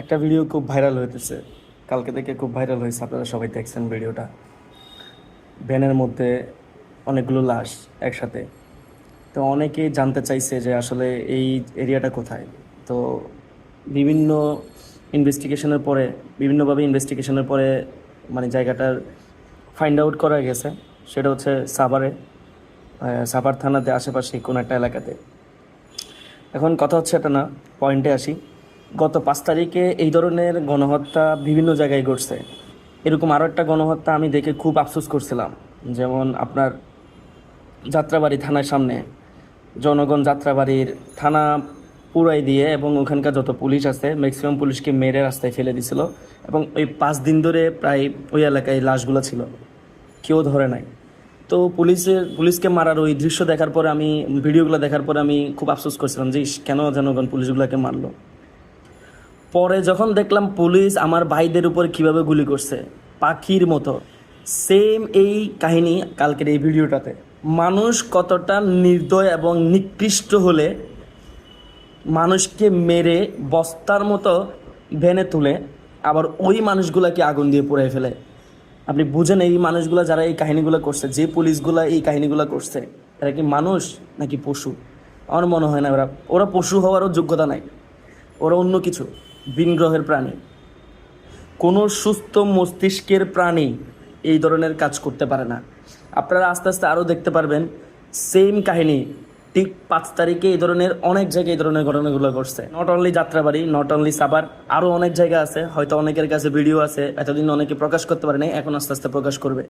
একটা ভিডিও খুব ভাইরাল হইতেছে। কালকে থেকে খুব ভাইরাল হয়েছে আপনারা সবাই দেখছেন ভিডিওটা ভ্যানের মধ্যে অনেকগুলো লাশ একসাথে। তো অনেকেই জানতে চাইছে যে আসলে এই এরিয়াটা কোথায়। তো বিভিন্ন ইনভেস্টিগেশনের পরে, বিভিন্নভাবে ইনভেস্টিগেশনের পরে মানে জায়গাটার ফাইন্ড আউট করা গেছে। সেটা হচ্ছে সাভারে। সাভার থানাতে আশেপাশে কোনো একটা এলাকাতে। এখন কথা হচ্ছে এটা না পয়েন্টে আসি। গত পাঁচ তারিখে এই ধরনের গণহত্যা বিভিন্ন জায়গায় ঘটছে। এরকম আরও একটা গণহত্যা আমি দেখে খুব আফসোস করছিলাম। যেমন আপনার যাত্রাবাড়ি থানার সামনে, জনগণ যাত্রাবাড়ির থানা পুরাই দিয়ে এবং ওখানকার যত পুলিশ আছে ম্যাক্সিমাম পুলিশকে মেরে রাস্তায় ফেলে দিছিল এবং ওই পাঁচ দিন ধরে প্রায় ওই এলাকায় লাশগুলো ছিল। কেউ ধরে নাই। তো পুলিশের, পুলিশকে মারার ওই দৃশ্য দেখার পরে আমি, ভিডিওগুলো দেখার পরে আমি খুব আফসোস করছিলাম যে কেন জনগণ পুলিশগুলোকে মারলো? পরে যখন দেখলাম পুলিশ আমার ভাইদের উপর কীভাবে গুলি করছে, পাখির মতো। সেম এই কাহিনী কালকের এই ভিডিওটাতে। মানুষ কতটা নির্দয় এবং নিকৃষ্ট হলে মানুষকে মেরে বস্তার মতো ভেনে তুলে আবার ওই মানুষগুলাকে আগুন দিয়ে পুড়াই ফেলে। আপনি বুঝেন এই মানুষগুলো যারা এই কাহিনীগুলো করছে, যে পুলিশগুলো এই কাহিনীগুলো করছে এরা কি মানুষ নাকি পশু? আমার মনে হয় না, ওরা ওরা পশু হওয়ারও যোগ্যতা নাই। ওরা অন্য কিছু। ভিন গ্রহের প্রাণী। কোনো সুস্থ মস্তিষ্কের প্রাণী এই ধরনের কাজ করতে পারে না। আপনারা আস্তে আস্তে আরও দেখতে পারবেন, সেম কাহিনী, ঠিক পাঁচ তারিখে এই ধরনের অনেক জায়গায় এই ধরনের ঘটনাগুলো ঘটছে। Not only Jatrabari not only Savar আরও অনেক জায়গা আছে। হয়তো অনেকের কাছে ভিডিও আছে, এতদিন অনেকে প্রকাশ করতে পারে নাই এখন আস্তে আস্তে প্রকাশ করবে।